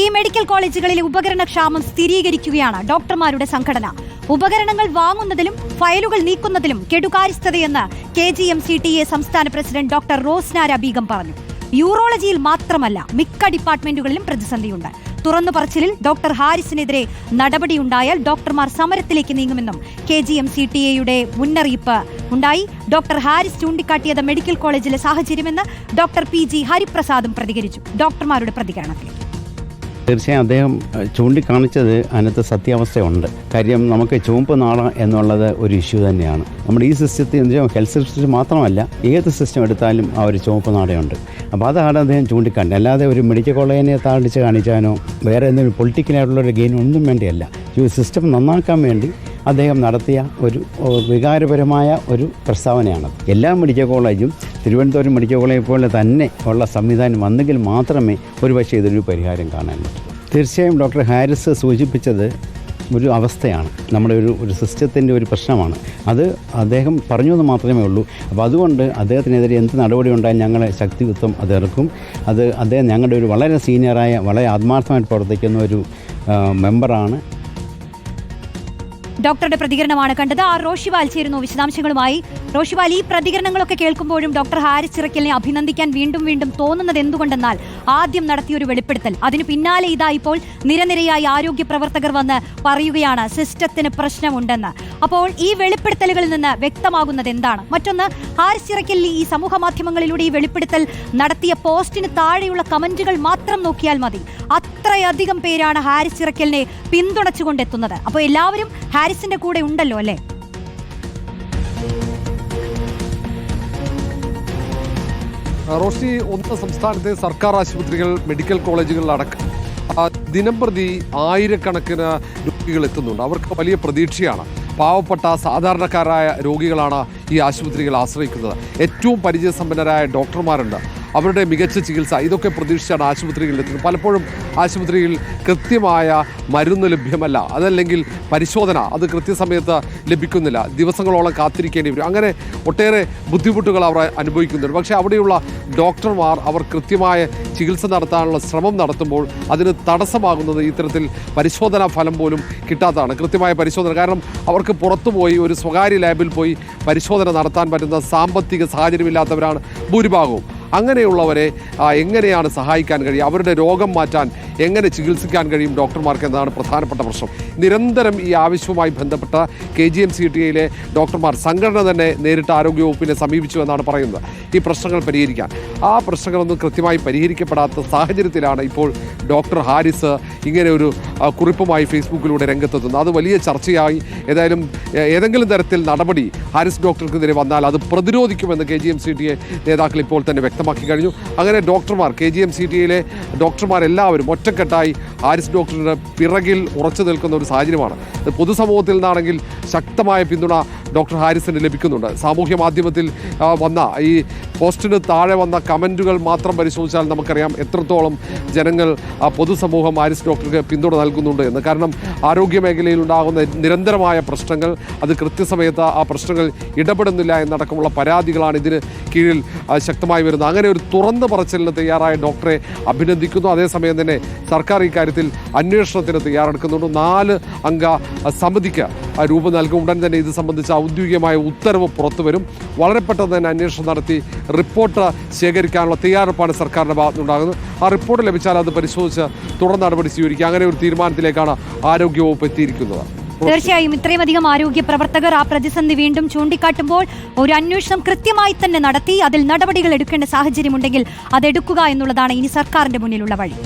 ഈ മെഡിക്കൽ കോളേജുകളിലെ ഉപകരണക്ഷാമം സ്ഥിരീകരിക്കുകയാണ് ഡോക്ടർമാരുടെ സംഘടന. ഉപകരണങ്ങൾ വാങ്ങുന്നതിലും ഫയലുകൾ നീക്കുന്നതിലും കെടുകാര്യസ്ഥതയെന്ന് K G M C T A സംസ്ഥാന പ്രസിഡന്റ് ഡോക്ടർ റോസ്നാര ബീഗം പറഞ്ഞു. യൂറോളജിയിൽ മാത്രമല്ല മിക്ക ഡിപ്പാർട്ട്മെന്റുകളിലും പ്രതിസന്ധിയുണ്ട്. തുറന്നു പറച്ചിലിൽ ഡോക്ടർ ഹാരിസിനെതിരെ നടപടിയുണ്ടായാൽ ഡോക്ടർമാർ സമരത്തിലേക്ക് നീങ്ങുമെന്നും K G M C T എയുടെ മുന്നറിയിപ്പ് ഉണ്ടായി. ഡോക്ടർ ഹാരിസ് ചൂണ്ടിക്കാട്ടിയത് മെഡിക്കൽ കോളേജിലെ സാഹചര്യമെന്ന് ഡോക്ടർ പി ജി ഹരിപ്രസാദും പ്രതികരിച്ചു. ഡോക്ടർമാരുടെ പ്രതികരണത്തിൽ. തീർച്ചയായും അദ്ദേഹം ചൂണ്ടിക്കാണിച്ചത് അതിനകത്ത് സത്യാവസ്ഥയുണ്ട്. കാര്യം നമുക്ക് ചുവപ്പ് നാള എന്നുള്ളത് ഒരു ഇഷ്യൂ തന്നെയാണ്. നമ്മുടെ ഈ സിസ്റ്റത്തിൽ എന്ന് വെച്ചാൽ ഹെൽത്ത് സിസ്റ്റം മാത്രമല്ല ഏത് സിസ്റ്റം എടുത്താലും ആ ഒരു ചുവപ്പ് നാടയുണ്ട്. അപ്പോൾ അതാണ് അദ്ദേഹം ചൂണ്ടിക്കാണ്ട് അല്ലാതെ ഒരു മെഡിക്കൽ കോളേജിനെ താഴ്ച കാണിക്കാനോ വേറെ എന്തെങ്കിലും പൊളിറ്റിക്കലായിട്ടുള്ള ഒരു ഗെയിൻ ഒന്നും വേണ്ടിയല്ല. ഈ സിസ്റ്റം നന്നാക്കാൻ വേണ്ടി അദ്ദേഹം നടത്തിയ ഒരു വികാരപരമായ ഒരു പ്രസ്താവനയാണ്. എല്ലാ മെഡിക്കൽ കോളേജും തിരുവനന്തപുരം മെഡിക്കൽ കോളേജ് പോലെ തന്നെ ഉള്ള സംവിധാനം വന്നെങ്കിൽ മാത്രമേ ഒരു ഒരുപക്ഷെ ഇതിനൊരു പരിഹാരം കാണാൻ പറ്റൂ. തീർച്ചയായും ഡോക്ടർ ഹാരിസ് സൂചിപ്പിച്ചത് ഒരു അവസ്ഥയാണ്. നമ്മുടെ ഒരു ഒരു സിസ്റ്റത്തിന്റെ ഒരു പ്രശ്നമാണ്. അത് അദ്ദേഹം പറഞ്ഞു എന്ന് മാത്രമേ ഉള്ളൂ. അപ്പോൾ അതുകൊണ്ട് അദ്ദേഹത്തിനെതിരെ എന്ത് നടപടി ഉണ്ടായാലും ഞങ്ങളെ ശക്തിയുക്തം അത് ഇറക്കും അത് അദ്ദേഹം ഞങ്ങളുടെ ഒരു വളരെ സീനിയറായ വളരെ ആത്മാർത്ഥമായിട്ട് പ്രവർത്തിക്കുന്ന ഒരു മെമ്പറാണ് ഡോക്ടറുടെ പ്രതികരണമാണ് കണ്ടത്. ആർ റോഷിവാൽ ചേരുന്നു വിശദാംശങ്ങളുമായി. റോഷിവാൽ ഈ പ്രതികരണങ്ങളൊക്കെ കേൾക്കുമ്പോഴും ഡോക്ടർ ഹാരിസ് ചിറക്കലിനെ അഭിനന്ദിക്കാൻ വീണ്ടും വീണ്ടും തോന്നുന്നത് എന്തുകൊണ്ടെന്നാൽ ആദ്യം നടത്തിയ ഒരു വെളിപ്പെടുത്തൽ. അതിന് പിന്നാലെ ഇതാ ഇപ്പോൾ നിരനിരയായി ആരോഗ്യ പ്രവർത്തകർ വന്ന് പറയുകയാണ് സിസ്റ്റത്തിന് പ്രശ്നമുണ്ടെന്ന്. അപ്പോൾ ഈ വെളിപ്പെടുത്തലുകളിൽ നിന്ന് വ്യക്തമാകുന്നത് എന്താണ്? മറ്റൊന്ന് ഹാരിസ് ചിറക്കലിൽ ഈ സമൂഹ മാധ്യമങ്ങളിലൂടെ ഈ വെളിപ്പെടുത്തൽ നടത്തിയ പോസ്റ്റിന് താഴെയുള്ള കമന്റുകൾ മാത്രം നോക്കിയാൽ മതി. അത്രയധികം പേരാണ് ഹാരിസ് ഇറക്കലിനെ പിന്തുണച്ചുകൊണ്ടെത്തുന്നത്. അപ്പോൾ എല്ലാവരും ഹാരിസിന്റെ കൂടെ ഉണ്ടല്ലോ അല്ലേ? റോഷി ഒന്ന് സംസ്ഥാനത്തെ സർക്കാർ ആശുപത്രികൾ മെഡിക്കൽ കോളേജുകളിലടക്കം ദിനംപ്രതി ആയിരക്കണക്കിന് രോഗികൾ എത്തുന്നുണ്ട്. അവർക്ക് വലിയ പ്രതീക്ഷയാണ്. പാവപ്പെട്ട സാധാരണക്കാരായ രോഗികളാണ് ഈ ആശുപത്രികൾ ആശ്രയിക്കുന്നത്. ഏറ്റവും പരിചയസമ്പന്നരായ ഡോക്ടർമാരുണ്ട്. അവരുടെ മികച്ച ചികിത്സ ഇതൊക്കെ പ്രതീക്ഷിച്ചാണ് ആശുപത്രികളിൽ എത്തുന്നത്. പലപ്പോഴും ആശുപത്രിയിൽ കൃത്യമായ മരുന്ന് ലഭ്യമല്ല. അതല്ലെങ്കിൽ പരിശോധന അത് കൃത്യസമയത്ത് ലഭിക്കുന്നില്ല. ദിവസങ്ങളോളം കാത്തിരിക്കേണ്ടി വരും. അങ്ങനെ ഒട്ടേറെ ബുദ്ധിമുട്ടുകൾ അവർ അനുഭവിക്കുന്നുണ്ട്. പക്ഷേ അവിടെയുള്ള ഡോക്ടർമാർ അവർ കൃത്യമായ ചികിത്സ നടത്താനുള്ള ശ്രമം നടത്തുമ്പോൾ അതിന് തടസ്സമാകുന്നത് ഇത്തരത്തിൽ പരിശോധനാ ഫലം പോലും കിട്ടാത്തതാണ്. കൃത്യമായ പരിശോധന. കാരണം അവർക്ക് പുറത്തുപോയി ഒരു സ്വകാര്യ ലാബിൽ പോയി പരിശോധന നടത്താൻ പറ്റുന്ന സാമ്പത്തിക സാഹചര്യമില്ലാത്തവരാണ് ഭൂരിഭാഗവും. അങ്ങനെയുള്ളവരെ എങ്ങനെയാണ് സഹായിക്കാൻ കഴിയും അവരുടെ രോഗം മാറ്റാൻ എങ്ങനെ ചികിത്സിക്കാൻ കഴിയും? ഡോക്ടർമാർക്ക് എന്നതാണ് പ്രധാനപ്പെട്ട പ്രശ്നം? നിരന്തരം ഈ ആവശ്യവുമായി ബന്ധപ്പെട്ട K G M C T ഐയിലെ ഡോക്ടർമാർ സംഘടന തന്നെ നേരിട്ട് ആരോഗ്യവകുപ്പിനെ സമീപിച്ചു എന്നാണ് പറയുന്നത്. ഈ പ്രശ്നങ്ങൾ പരിഹരിക്കാൻ. ആ പ്രശ്നങ്ങളൊന്നും കൃത്യമായി പരിഹരിക്കപ്പെടാത്ത സാഹചര്യത്തിലാണ് ഇപ്പോൾ ഡോക്ടർ ഹാരിസ് ഇങ്ങനെ ഒരു കുറിപ്പുമായി ഫേസ്ബുക്കിലൂടെ രംഗത്തെത്തുന്നത്. അത് വലിയ ചർച്ചയായി. ഏതായാലും ഏതെങ്കിലും തരത്തിൽ നടപടി ഹാരിസ് ഡോക്ടർക്കെതിരെ വന്നാൽ അത് പ്രതിരോധിക്കുമെന്ന് K G M C T നേതാക്കൾ ഇപ്പോൾ തന്നെ വ്യക്തമാക്കി കഴിഞ്ഞു. അങ്ങനെ ഡോക്ടർമാർ K G M C T യിലെ ഡോക്ടർമാരെല്ലാവരും ഒറ്റക്കെട്ടായി ആരിസ് ഡോക്ടറുടെ പിറകിൽ ഉറച്ചു നിൽക്കുന്ന ഒരു സാഹചര്യമാണ്. പൊതുസമൂഹത്തിൽ നിന്നാണെങ്കിൽ ശക്തമായ പിന്തുണ ഡോക്ടർ ഹാരിസിന് ലഭിക്കുന്നുണ്ട്. സാമൂഹ്യ മാധ്യമത്തിൽ വന്ന ഈ പോസ്റ്റിന് താഴെ വന്ന കമന്റുകൾ മാത്രം പരിശോധിച്ചാൽ നമുക്കറിയാം എത്രത്തോളം ജനങ്ങൾ ആ പൊതുസമൂഹം ആരിസ് ഡോക്ടർക്ക് പിന്തുണ നൽകുന്നുണ്ട് എന്ന്. കാരണം ആരോഗ്യ മേഖലയിൽ ഉണ്ടാകുന്ന നിരന്തരമായ പ്രശ്നങ്ങൾ അത് കൃത്യസമയത്ത് ആ പ്രശ്നങ്ങൾ ഇടപെടുന്നില്ല എന്നടക്കമുള്ള പരാതികളാണ് ഇതിന് കീഴിൽ ശക്തമായി വരുന്നത്. അങ്ങനെ ഒരു തുറന്നു പറച്ചിലിന് തയ്യാറായ ഡോക്ടറെ അഭിനന്ദിക്കുന്നു. അതേസമയം തന്നെ സർക്കാർ ഇക്കാര്യത്തിൽ അന്വേഷണത്തിന് തയ്യാറെടുക്കുന്നുണ്ട്. നാല് അംഗ സമിതിക്ക് രൂപം നൽകും. ഉടൻ തന്നെ ഇത് സംബന്ധിച്ച ഔദ്യോഗികമായ ഉത്തരവ് പുറത്തു വരും. വളരെ പെട്ടെന്ന് തന്നെ അന്വേഷണം നടത്തി റിപ്പോർട്ട് ശേഖരിക്കാനുള്ള തയ്യാറെടുപ്പാണ് സർക്കാരിന്റെ ഭാഗത്തുനിന്നുണ്ടാകുന്നത്. ആ റിപ്പോർട്ട് ലഭിച്ചാൽ അത് പരിശോധിച്ച് തുടർ നടപടി സ്വീകരിക്കുക. അങ്ങനെ ഒരു തീരുമാനത്തിലേക്കാണ് ആരോഗ്യവകുപ്പ് എത്തിയിരിക്കുന്നത്. തീർച്ചയായും ഇത്രയും അധികം ആരോഗ്യ പ്രവർത്തകർ ആ പ്രതിസന്ധി വീണ്ടും ചൂണ്ടിക്കാട്ടുമ്പോൾ ഒരു അന്വേഷണം കൃത്യമായി തന്നെ നടത്തി അതിൽ നടപടികൾ എടുക്കേണ്ട സാഹചര്യമുണ്ടെങ്കിൽ അതെടുക്കുക എന്നുള്ളതാണ് ഇനി സർക്കാരിന്റെ മുന്നിലുള്ള വഴി.